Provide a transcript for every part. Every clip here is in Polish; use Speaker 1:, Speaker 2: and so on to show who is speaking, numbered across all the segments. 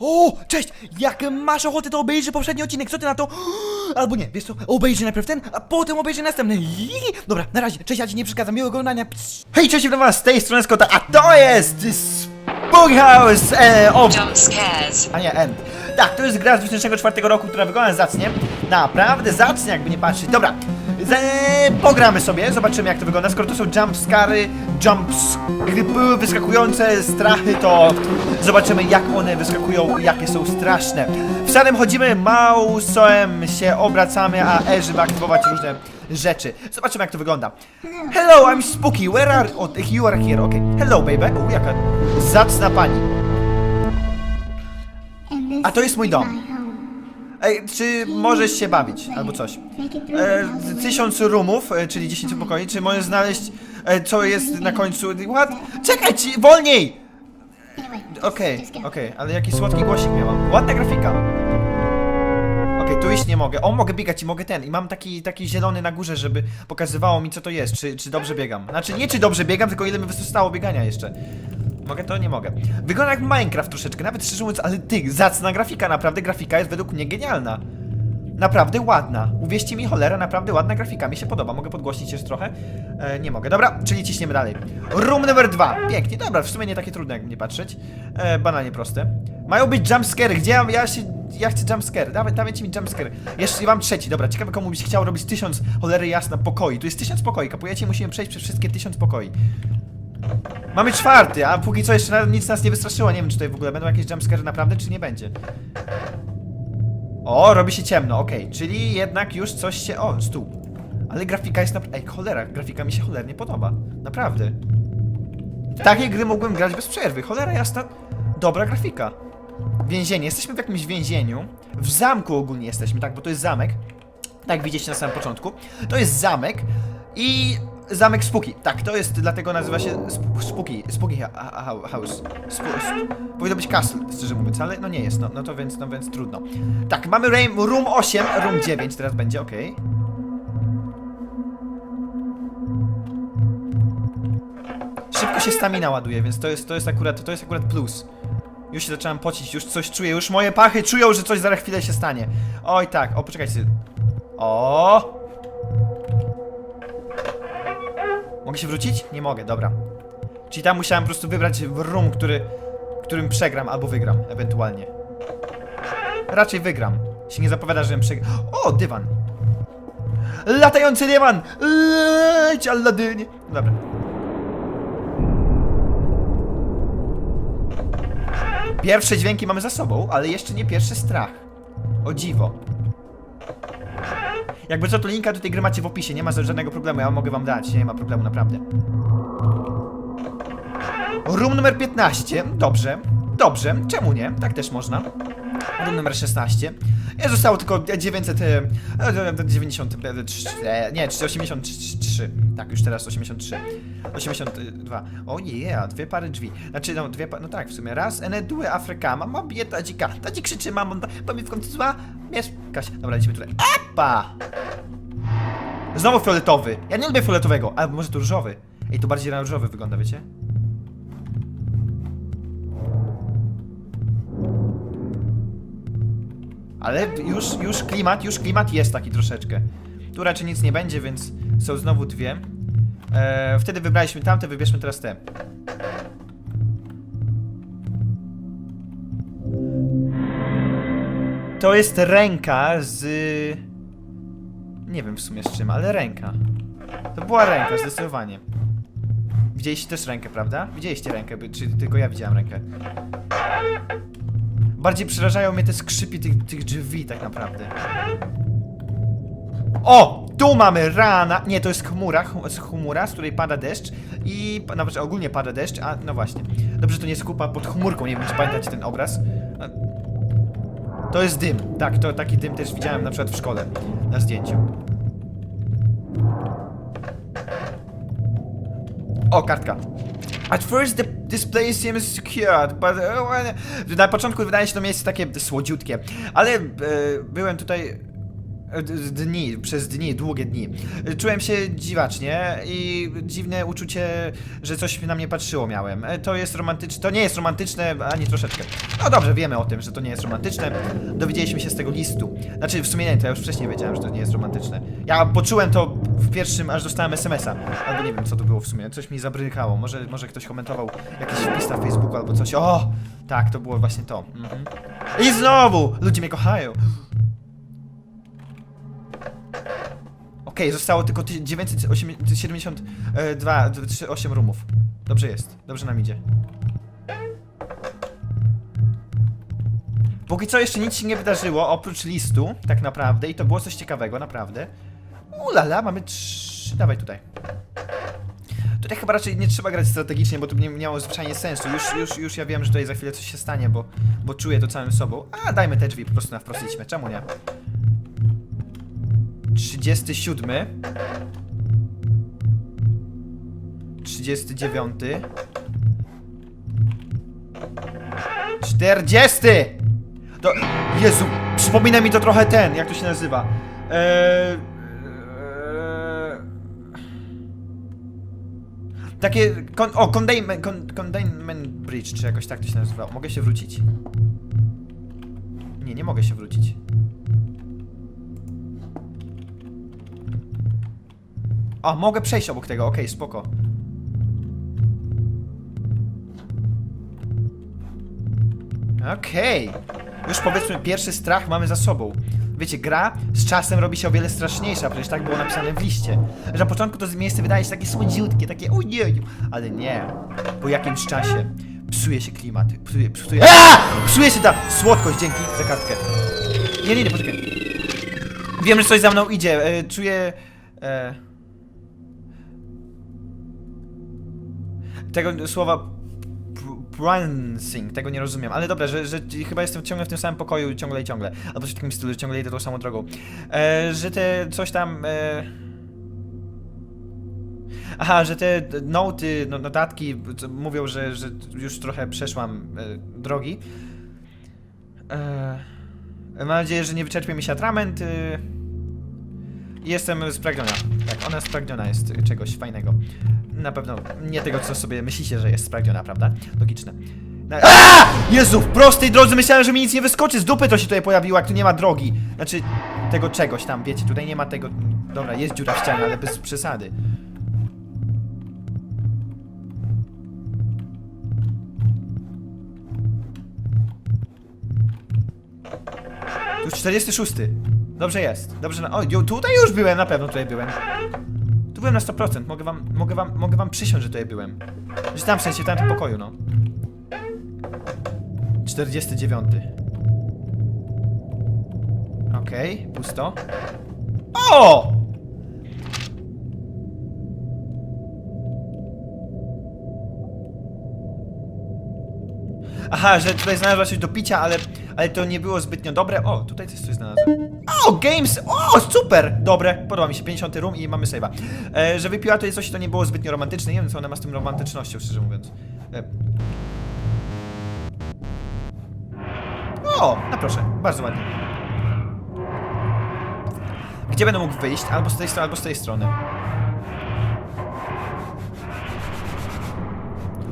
Speaker 1: O, cześć! Jak masz ochotę, to obejrzyj poprzedni odcinek, co ty na to? Albo nie, wiesz co, obejrzyj najpierw ten, a potem obejrzyj następny. Dobra, na razie, cześć, ja ci nie przeszkadzam, miłego oglądania. Psz.
Speaker 2: Hej, cześć do was, z tej strony Scotta, a to jest Spook House e,
Speaker 3: scares.
Speaker 2: A nie, End. Tak, to jest gra z 2004 roku, która wygląda zacnie. Naprawdę zacnie, jakby nie patrzeć. Dobra, ze, pogramy sobie, zobaczymy jak to wygląda. Skoro to są jumpscary, jumps, wyskakujące strachy, to zobaczymy jak one wyskakują, jakie są straszne. W samym chodzimy, mouse'em się obracamy, a E, żeby aktywować różne rzeczy. Zobaczymy jak to wygląda. Hello, I'm Spooky, where are... O, you are here, okay. Hello, baby. O, jaka zacna pani.
Speaker 4: A to jest mój dom.
Speaker 2: Ej, czy możesz się bawić, albo coś? E, tysiąc roomów, e, czyli 10 pokoi, czy możesz znaleźć, e, co jest na końcu... What? Czekaj, ci, wolniej! Okej, okej, ale jaki słodki głosik miałam. Ładna grafika. Okej, tu iść nie mogę. O, mogę biegać i mogę ten. I mam taki, taki zielony na górze, żeby pokazywało mi, co to jest, czy, czy dobrze biegam. Znaczy, nie czy dobrze biegam, tylko ile mi zostało biegania jeszcze. Mogę to? Nie mogę. Wygląda jak Minecraft troszeczkę, nawet szczerze mówiąc, ale ty, zacna grafika, naprawdę grafika jest według mnie genialna. Naprawdę ładna. Uwierzcie mi, cholera, naprawdę ładna grafika. Mi się podoba. Mogę podgłośnić jeszcze trochę? E, nie mogę. Dobra, czyli ciśniemy dalej. Room numer dwa. Pięknie, dobra, w sumie nie takie trudne, jak mnie patrzeć. E, banalnie proste. Mają być jumpscare. Gdzie ja, ja się... Ja chcę jumpscare. Dawaj, dawajcie mi jumpscare. Jeszcze mam trzeci, dobra. Ciekawe komu byś chciał robić tysiąc, cholery jasna, pokoi. Tu jest tysiąc pokoi, kapujecie? Musimy przejść przez wszystkie tysiąc pokoi. Mamy czwarty, a póki co jeszcze nic nas nie wystraszyło. Nie wiem, czy tutaj w ogóle będą jakieś jumpscare naprawdę, czy nie będzie. O, robi się ciemno, okej, czyli jednak już coś się... O, stół. Ale grafika jest naprawdę... Ej, cholera, grafika mi się cholernie podoba. Naprawdę. Takie gry mógłbym grać bez przerwy. Cholera jasna, dobra grafika. Więzienie, jesteśmy w jakimś więzieniu. W zamku ogólnie jesteśmy, tak, bo to jest zamek. Tak widzieliście na samym początku. To jest zamek i zamek Spooky. Tak, to jest, dlatego nazywa się Sp- ha- ha- House. Sp sp powinno być castle, szczerze mówiąc, ale no nie jest, no, no to więc, no więc trudno. Tak, mamy room 8, room 9 teraz będzie, okej. Szybko się stamina ładuje, więc to jest, to jest akurat, to jest akurat plus. Już się zacząłem pocić, już coś czuję, już moje pachy czują, że coś za chwilę się stanie. Oj tak, o poczekajcie. O! Mogę się wrócić? Nie mogę, dobra. Czyli tam musiałem po prostu wybrać room, który, którym przegram albo wygram, ewentualnie. Raczej wygram. Się nie zapowiada, żebym przegrał. O, dywan! Latający dywan! Leć, Aladynie! Dobra. Pierwsze dźwięki mamy za sobą, ale jeszcze nie pierwszy strach. O dziwo. Jakby co, to linka do tej gry macie w opisie, nie ma żadnego problemu, ja mogę wam dać, nie ma problemu, naprawdę. Room numer 15, dobrze, dobrze, czemu nie, tak też można. Room numer 16. Nie zostało tylko 900, e, e, 93, e, nie, 83, tak, już teraz 83. 82. O yeah, dwie pary drzwi. Znaczy, no, dwie pa- no tak, w sumie raz, ene, due, Afryka, mama bije tadzika. Tadzik krzyczy, mamo, bo mi w końcu zła, mieszkać. Dobra, lecimy tutaj. Epa! Znowu fioletowy. Ja nie lubię fioletowego, ale może to różowy. Ej, to bardziej na różowy wygląda, wiecie? Ale już, już klimat, już klimat jest taki troszeczkę. Tu raczej nic nie będzie, więc są znowu dwie. E, wtedy wybraliśmy tamte, wybierzmy teraz te. To jest ręka z... Nie wiem w sumie z czym, ale ręka. To była ręka, zdecydowanie. Widzieliście też rękę, prawda? Widzieliście rękę, czy tylko ja widziałem rękę? Bardziej przerażają mnie te skrzypy tych, tych drzwi tak naprawdę. O! Tu mamy rana! Nie, to jest chmura, chmura, z której pada deszcz i... Znaczy ogólnie pada deszcz, a no właśnie. Dobrze, to nie jest kupa pod chmurką, nie wiem czy pamiętacie ten obraz. To jest dym. Tak, to taki dym też widziałem na przykład w szkole, na zdjęciu. O, kartka. At first the, this place seems secured, but uh, na początku wydaje się to miejsce takie słodziutkie, ale e, byłem tutaj Dni, przez dni, długie dni. E, Czułem się dziwacznie i dziwne uczucie, że coś na mnie patrzyło miałem. E, To jest romantyczne, to nie jest romantyczne, ani troszeczkę. No dobrze, wiemy o tym, że to nie jest romantyczne. Dowiedzieliśmy się z tego listu. Znaczy, w sumie nie, to ja już wcześniej wiedziałem, że to nie jest romantyczne. Ja poczułem to w pierwszym, aż dostałem SMS-a. Albo nie wiem, co to było w sumie. Coś mi zabrykało. Może, może ktoś komentował jakiś wpis na Facebooku albo coś. O! Tak, to było właśnie to. Mhm. I znowu! Ludzie mnie kochają. Okej, zostało tylko ty- 972, 8 rumów. Dobrze jest, dobrze nam idzie. Póki co jeszcze nic się nie wydarzyło, oprócz listu, tak naprawdę, i to było coś ciekawego, naprawdę. Ulala, mamy trzy... Dawaj tutaj. Tutaj chyba raczej nie trzeba grać strategicznie, bo to nie miało zwyczajnie sensu. Już, już, już ja wiem, że tutaj za chwilę coś się stanie, bo, bo czuję to całym sobą. A, dajmy te drzwi po prostu na wprost idźmy, czemu nie? 37 39 40 to, Jezu, przypomina mi to trochę ten, jak to się nazywa. Eee, Takie, kon, o, containment, con, containment bridge, czy jakoś tak to się nazywało. Mogę się wrócić? Nie, nie mogę się wrócić A, mogę przejść obok tego, okej, spoko. Okej. Już powiedzmy, pierwszy strach mamy za sobą. Wiecie, gra z czasem robi się o wiele straszniejsza, przecież tak było napisane w liście. Że na początku to miejsce wydaje się takie słodziutkie, takie ojej, ale nie. Po jakimś czasie psuje się klimat, psuje, psuje... Psuje się ta słodkość, dzięki za kartkę. Nie, nie, nie, poczekaj. Wiem, że coś za mną idzie, e, czuję... E... Tego słowa pr- prancing, tego nie rozumiem, ale dobra, że, że chyba jestem ciągle w tym samym pokoju, ciągle i ciągle, albo w takim stylu, że ciągle idę tą samą drogą. E, że te coś tam... E... Aha, że te noty, no, notatki mówią, że, że już trochę przeszłam e, drogi. E... Mam nadzieję, że nie wyczerpie mi się atrament. E... Jestem spragniona. Ona spragniona jest czegoś fajnego. Na pewno nie tego, co sobie myślicie, że jest spragniona, prawda? Logiczne. Na... A! Jezu, w prostej drodze myślałem, że mi nic nie wyskoczy. Z dupy to się tutaj pojawiło, jak tu nie ma drogi. Znaczy, tego czegoś tam, wiecie, tutaj nie ma tego... Dobra, jest dziura w ścianie, ale bez przesady. Tu jest 46. Dobrze jest. Dobrze na... O, tutaj już byłem, na pewno tutaj byłem. Tu byłem na 100%. Mogę wam, mogę wam, mogę wam przysiąść, że tutaj byłem. Że tam w sensie, w pokoju, no. 49. Okej, pusto. O! Aha, że tutaj znalazła coś do picia, ale, ale to nie było zbytnio dobre. O, tutaj też coś znalazłem. O, games! O, super! Dobre, podoba mi się. 50 room i mamy save'a. E, że wypiła jest coś, to nie było zbytnio romantyczne. Nie wiem, co ona ma z tym romantycznością, szczerze mówiąc. E. O, no proszę, bardzo ładnie. Gdzie będę mógł wyjść? Albo z tej strony, albo z tej strony.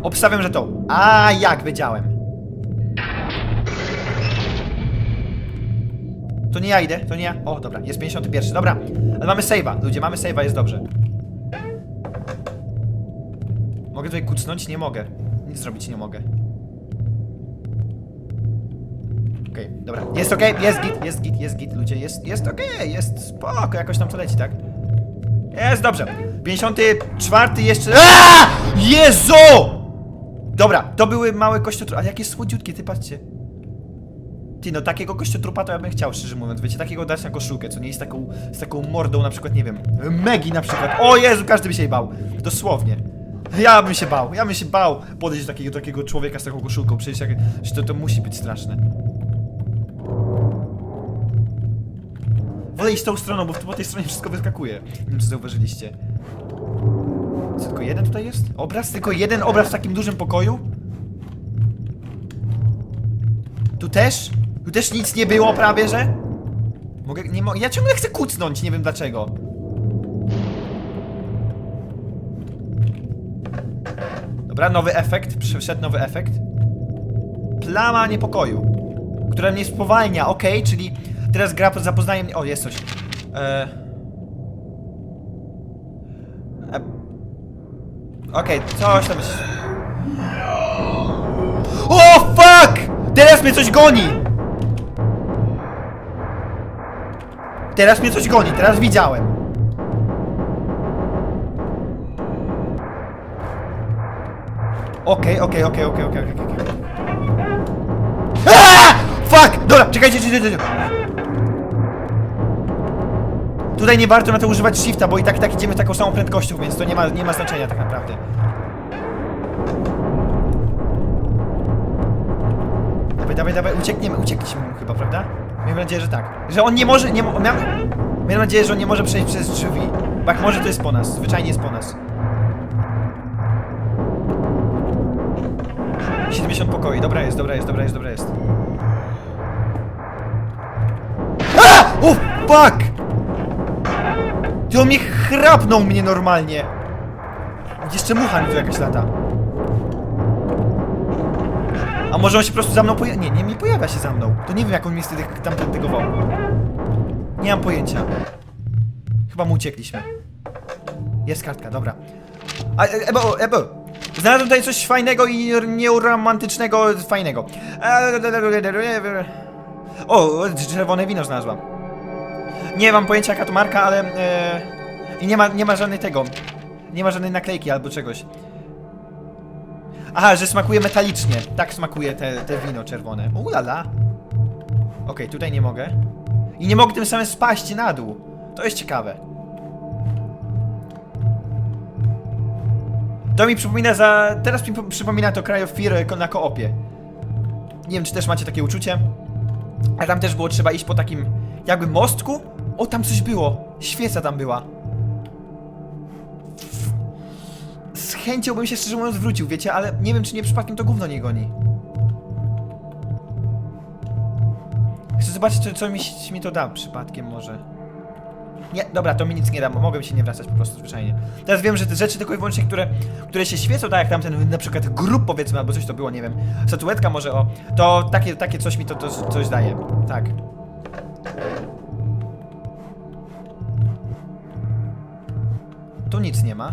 Speaker 2: Obstawiam, że to. A jak wiedziałem. To nie ja idę, to nie ja. O, dobra, jest 51. Dobra, ale mamy save'a. Ludzie, mamy save'a, jest dobrze. Mogę tutaj kucnąć? Nie mogę. Nic zrobić nie mogę. Okej, dobra. Jest okej, jest git, jest git, jest git, ludzie, jest, jest okej, jest spoko, jakoś tam to leci, tak? Jest dobrze. 54 jeszcze. Aaaa! Jezu! Dobra, to były małe kościotrupy. Ale jakie słodziutkie, ty patrzcie. Ty, no takiego kościotrupa to ja bym chciał, szczerze mówiąc. Wiecie, takiego dać na koszulkę, co nie jest taką, z taką mordą, na przykład, nie wiem, Megi na przykład. O Jezu, każdy by się jej bał. Dosłownie. Ja bym się bał, ja bym się bał podejść do takiego, takiego człowieka z taką koszulką. Przecież jak, że to, to musi być straszne. Wolę iść tą stroną, bo po tej stronie wszystko wyskakuje. Nie wiem, czy zauważyliście. Co, tylko jeden tutaj jest? Obraz? Tylko jeden obraz w takim dużym pokoju? Tu też? Tu też nic nie było prawie, że? Mogę, nie mo ja ciągle chcę kucnąć, nie wiem dlaczego. Dobra, nowy efekt, przyszedł nowy efekt. Plama niepokoju, która mnie spowalnia, ok, czyli teraz gra zapoznaje mnie... O, jest coś. E... E... Okej, coś tam jest. O, fuck! Teraz mnie coś goni! Teraz mnie coś goni, teraz widziałem. Okej, okej, okej, okej, okej, okej, okej. Aaa! Fuck! Dobra, czekajcie, czekajcie, czekajcie. Tutaj nie warto na to używać shifta, bo i tak i tak idziemy taką samą prędkością, więc to nie ma, nie ma znaczenia tak naprawdę. Dawaj, dawaj, dawaj, uciekniemy, uciekliśmy chyba, prawda? Miejmy nadzieję, że tak. Że on nie może, nie mo miał... Nadzieję, że on nie może przejść przez drzwi. Bo jak może, to jest po nas, zwyczajnie jest po nas. 70 pokoi, dobra jest, dobra jest, dobra jest, dobra jest. O, fuck! Ty on mnie chrapnął mnie normalnie. Jeszcze mucha mi tu jakaś lata. A może on się po prostu za mną pojawia? Nie, nie, nie pojawia się za mną. To nie wiem jak on mnie wtedy tamten tygował. Nie mam pojęcia. Chyba mu uciekliśmy. Jest kartka, dobra. A, e, Ebo, Ebo! Znalazłem tutaj coś fajnego i nieuromantycznego, fajnego. O, czerwone wino znalazłam. Nie mam pojęcia jaka to marka, ale... E, I nie ma, nie ma żadnej tego. Nie ma żadnej naklejki albo czegoś. Aha, że smakuje metalicznie. Tak smakuje te, te wino czerwone. Ulala. Okej, tutaj nie mogę. I nie mogę tym samym spaść na dół. To jest ciekawe. To mi przypomina za... Teraz mi przypomina to Cry of Fear na koopie. Nie wiem, czy też macie takie uczucie. A tam też było trzeba iść po takim jakby mostku. O, tam coś było. Świeca tam była. Z chęcią bym się szczerze mówiąc wrócił, wiecie, ale nie wiem, czy nie przypadkiem to gówno nie goni. Chcę zobaczyć, co, co mi, mi to da przypadkiem może. Nie, dobra, to mi nic nie da, mogę się nie wracać po prostu zwyczajnie. Teraz wiem, że te rzeczy tylko i wyłącznie, które, które się świecą, tak jak tamten na przykład grób powiedzmy, albo coś to było, nie wiem, statuetka może o, to takie, takie coś mi to, to coś daje, tak. Tu nic nie ma.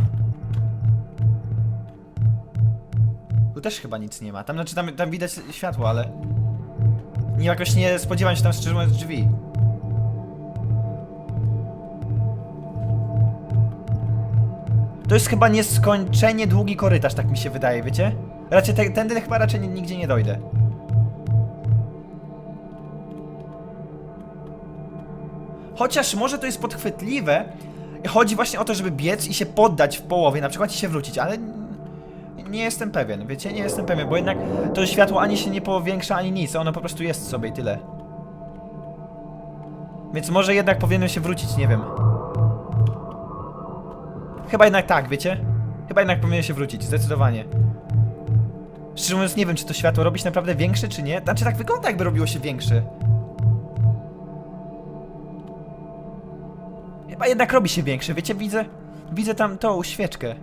Speaker 2: Tu też chyba nic nie ma. Tam, znaczy, tam, tam widać światło, ale... Nie, jakoś nie spodziewam się tam szczerze mówiąc drzwi. To jest chyba nieskończenie długi korytarz, tak mi się wydaje, wiecie? Raczej te, tędy chyba raczej ni- nigdzie nie dojdę. Chociaż może to jest podchwytliwe. Chodzi właśnie o to, żeby biec i się poddać w połowie, na przykład i się wrócić, ale nie jestem pewien, wiecie? Nie jestem pewien, bo jednak to światło ani się nie powiększa, ani nic, ono po prostu jest sobie tyle. Więc może jednak powinienem się wrócić, nie wiem. Chyba jednak tak, wiecie? Chyba jednak powinien się wrócić, zdecydowanie. Szczerze mówiąc, nie wiem, czy to światło robi się naprawdę większe, czy nie. Znaczy, tak wygląda, jakby robiło się większe. Chyba jednak robi się większe, wiecie? Widzę, widzę tam tą świeczkę.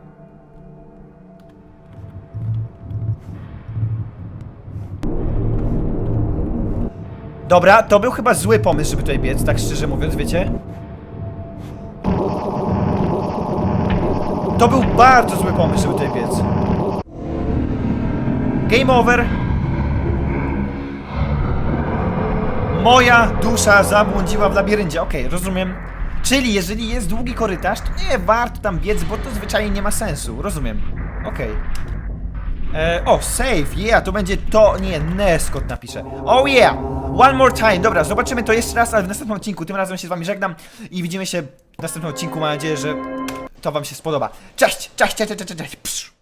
Speaker 2: Dobra, to był chyba zły pomysł, żeby tutaj biec, tak szczerze mówiąc, wiecie? To był bardzo zły pomysł, żeby tutaj biec. Game over. Moja dusza zabłądziła w labiryncie. Okej, rozumiem. Czyli jeżeli jest długi korytarz, to nie warto tam biec, bo to zwyczajnie nie ma sensu. Rozumiem. Okej. E, o, save, yeah, to będzie to, nie, Neskot napisze. Oh yeah, one more time, dobra, zobaczymy to jeszcze raz, ale w następnym odcinku, tym razem się z wami żegnam i widzimy się w następnym odcinku, mam nadzieję, że to wam się spodoba. Cześć, cześć, cześć, cześć, cześć, cześć.